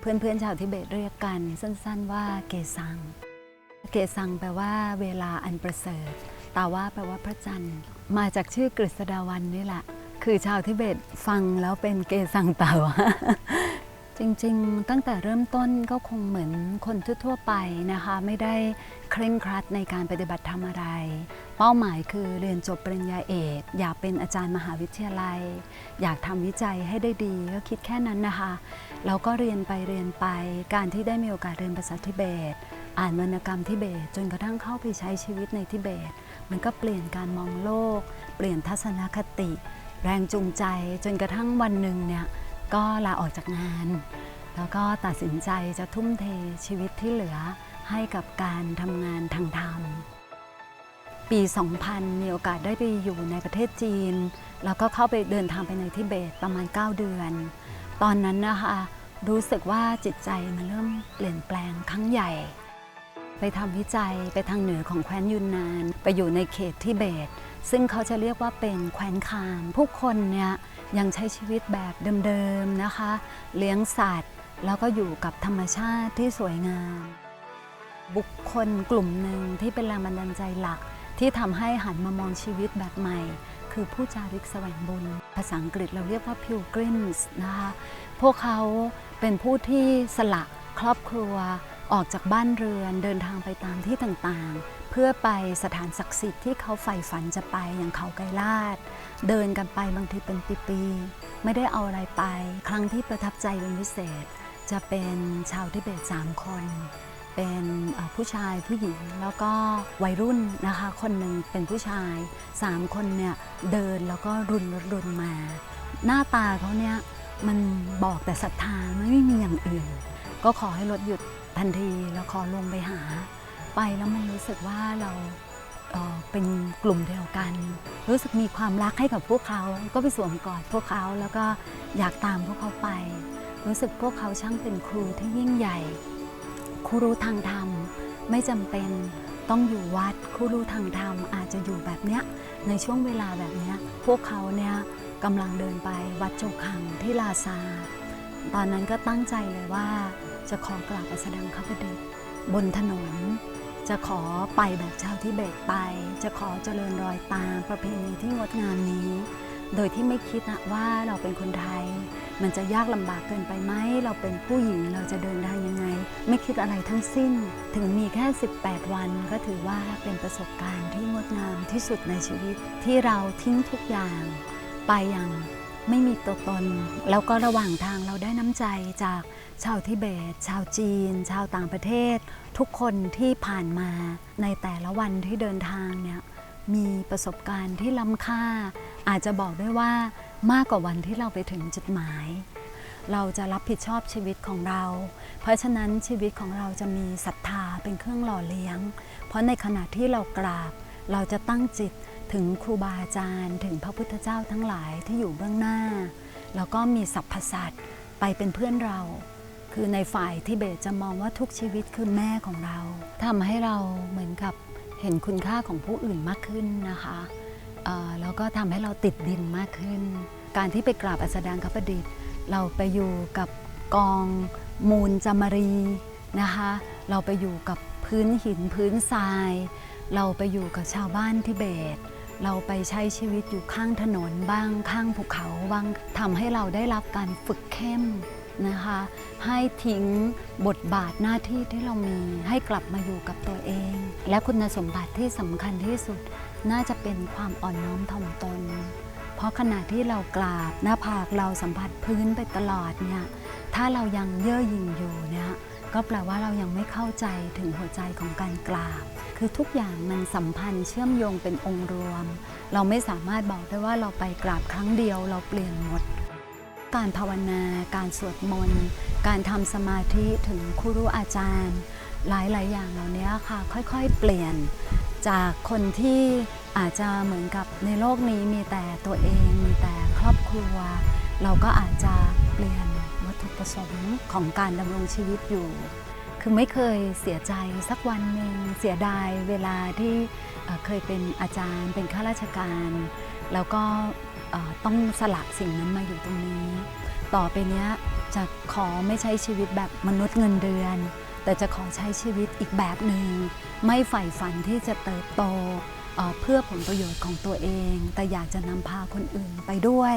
เพื่อนๆชาวทิเบตเรียกกันสั้นๆว่าเกซัง เกซังแปลว่าเวลาอันประเสริฐ ตาว่าแปลว่าพระจันทร์ มาจากชื่อกฤษดาวันนี่แหละ คือชาวทิเบตฟังแล้วเป็นเกซังตาว่าจริงๆ ตั้งแต่เริ่มต้นก็คงเหมือนคนทั่วๆไปนะคะ ไม่ได้ ร่งครัดในการปฏิบัติธรรมอะไร เป้าหมายคือเรียนจบปริญญาเอก อยากเป็นอาจารย์มหาวิทยาลัย อยากทำวิจัยให้ได้ดีก็คิดแค่นั้นนะคะเราก็เรียนไปเรียนไป การที่ได้มีโอกาสเรียนภาษาทิเบต อ่านวรรณกรรมทิเบต จนกระทั่งเข้าไปใช้ชีวิตในทิเบต มันก็เปลี่ยนการมองโลก เปลี่ยนทัศนคติ แรงจูงใจ จนกระทั่งวันหนึ่งเนี่ยก็ลาออกจากงาน แล้วก็ตัดสินใจจะทุ่มเทชีวิตที่เหลือ ให้กับการทำงานทางธรรม ปี 2000 มีโอกาสได้ไปอยู่ในประเทศจีน แล้วก็เข้าไปเดินทางไปในทิเบตประมาณ 9 เดือน ตอนนั้นนะคะรู้สึกว่าจิตใจมันเริ่มเปลี่ยนแปลงครั้งใหญ่ ไปทำวิจัยไปทางเหนือของแคว้นยุนนาน ไปอยู่ในเขตทิเบต ซึ่งเขาจะเรียกว่าเป็นแคว้นคามผู้คนเนี่ยยังใช้ชีวิตแบบเดิมๆนะคะ เลี้ยงสัตว์ แล้วก็อยู่กับธรรมชาติที่สวยงาม บุคคลกลุ่มหนึ่งที่เป็นแรงบันดาลใจหลัก ที่ทำให้หันมามองชีวิตแบบใหม่ คือผู้จาริกแสวงบุญ ภาษาอังกฤษเราเรียกว่า pilgrims นะคะพวกเขาเป็นผู้ที่สละครอบครัวออกจากบ้านเรือนเดินทางไปตามที่ต่างๆ เพื่อไปสถานศักดิ์สิทธิ์ที่เขาใฝ่ฝันจะไปอย่างเขาไกรลาด เดินกันไปบางทีเป็นปีๆไม่ได้เอาอะไรไป ครั้งที่ประทับใจเป็นพิเศษ จะเป็นชาวทิเบตสามคน เป็นผู้ชายผู้หญิง แล้วก็วัยรุ่นนะคะ คนหนึ่งเป็นผู้ชายสามคนเนี่ยเดินแล้วก็รุนรถรุนมา หน้าตาเขาเนี่ยมันบอกแต่ศรัทธาไม่มีอย่างอื่น ก็ขอให้รถหยุดทันทีแล้วขอลงไปหา ไปแล้วมันรู้สึกว่าเราเเป็นกลุ่มเดียวกัน รู้สึกมีความรักให้กับพวกเขา ก็ไปสวมกอดพวกเขาแล้วก็อยากตามพวกเขาไป รู้สึกพวกเขาช่างเป็นครูที่ยิ่งใหญ่ ครูรู้ทางธรรม ไม่จำเป็นต้องอยู่วัดครูรู้ทางธรรม อาจจะอยู่แบบเนี้ยในช่วงเวลาแบบเนี้ยพวกเขาเนี่ยกำลังเดินไปวัดโจคังที่ลาซา ตอนนั้นก็ตั้งใจเลยว่าจะขอกราบอัสดังคบดิษฐ์บนถนน จะขอไปแบบชาวทิเบตไป จะขอเจริญรอยตามประเพณีที่งดงามนี้ โดยที่ไม่คิดนะว่าเราเป็นคนไทย มันจะยากลำบากเกินไปไหม เราเป็นผู้หญิงเราจะเดินทางยังไง ไม่คิดอะไรทั้งสิ้น ถึงมีแค่ 18 วันก็ถือว่าเป็นประสบการณ์ที่งดงามที่สุดในชีวิตที่เราทิ้งทุกอย่าง ไปอย่างไม่มีตัวตน แล้วก็ระหว่างทางเราได้น้ำใจจากชาวทิเบต ชาวจีน ชาวต่างประเทศ ทุกคนที่ผ่านมาในแต่ละวันที่เดินทางเนี่ยมีประสบการณ์ที่ล้ำค่า อาจจะบอกได้ว่า มากกว่าวันที่เราไปถึงจุดหมาย เราจะรับผิดชอบชีวิตของเรา เพราะฉะนั้นชีวิตของเราจะมีศรัทธาเป็นเครื่องหล่อเลี้ยง เพราะในขณะที่เรากราบ เราจะตั้งจิตถึงครูบาอาจารย์ ถึงพระพุทธเจ้าทั้งหลายที่อยู่เบื้องหน้า แล้วก็มีสรรพสัตว์ไปเป็นเพื่อนเรา คือในฝ่ายที่เบสจะมองว่าทุกชีวิตคือแม่ของเราทำให้เราเหมือนกับเห็นคุณค่าของผู้อื่นมากขึ้นนะคะ แล้วก็ทำให้เราติดดินมากขึ้น การที่ไปกราบอัสดางคประดิษฐ์ เราไปอยู่กับกองมูลจามรีนะคะเราไปอยู่กับพื้นหินพื้นทราย เราไปอยู่กับชาวบ้านทิเบต เราไปใช้ชีวิตอยู่ข้างถนนบ้างข้างภูเขาบ้างทำให้เราได้รับการฝึกเข้ม นะคะ ให้ทิ้งบทบาทหน้าที่ที่เรามีให้กลับมาอยู่กับตัวเอง และคุณสมบัติที่สำคัญที่สุดน่าจะเป็นความอ่อนน้อมถ่อมตน เพราะขณะที่เรากราบหน้าผากเราสัมผัสพื้นไปตลอดเนี่ยถ้าเรายังเย่อหยิ่งอยู่เนี่ยก็แปลว่าเรายังไม่เข้าใจถึงหัวใจของการกราบ คือทุกอย่างมันสัมพันธ์เชื่อมโยงเป็นองค์รวม เราไม่สามารถบอกได้ว่าเราไปกราบครั้งเดียวเราเปลี่ยนหมด การภาวนา การสวดมนต์ การทำสมาธิถึงครูอาจารย์ หลาย ๆ อย่างเหล่านี้ค่ะ ค่อยๆ เปลี่ยนจากคนที่อาจจะเหมือนกับในโลกนี้มีแต่ตัวเองมีแต่ครอบครัว เราก็อาจจะเปลี่ยนวัตถุประสงค์ของการดำรงชีวิตอยู่ คือไม่เคยเสียใจสักวันหนึ่งเสียดายเวลาที่เคยเป็นอาจารย์ เป็นข้าราชการ แล้วก็ต้องสละสิ่งนั้นมาอยู่ตรงนี้ ต่อไปนี้จะขอไม่ใช้ชีวิตแบบมนุษย์เงินเดือน แต่จะขอใช้ชีวิตอีกแบบหนึ่งไม่ใฝ่ฝันที่จะเติบโตเพื่อผลประโยชน์ของตัวเอง แต่อยากจะนำพาคนอื่นไปด้วย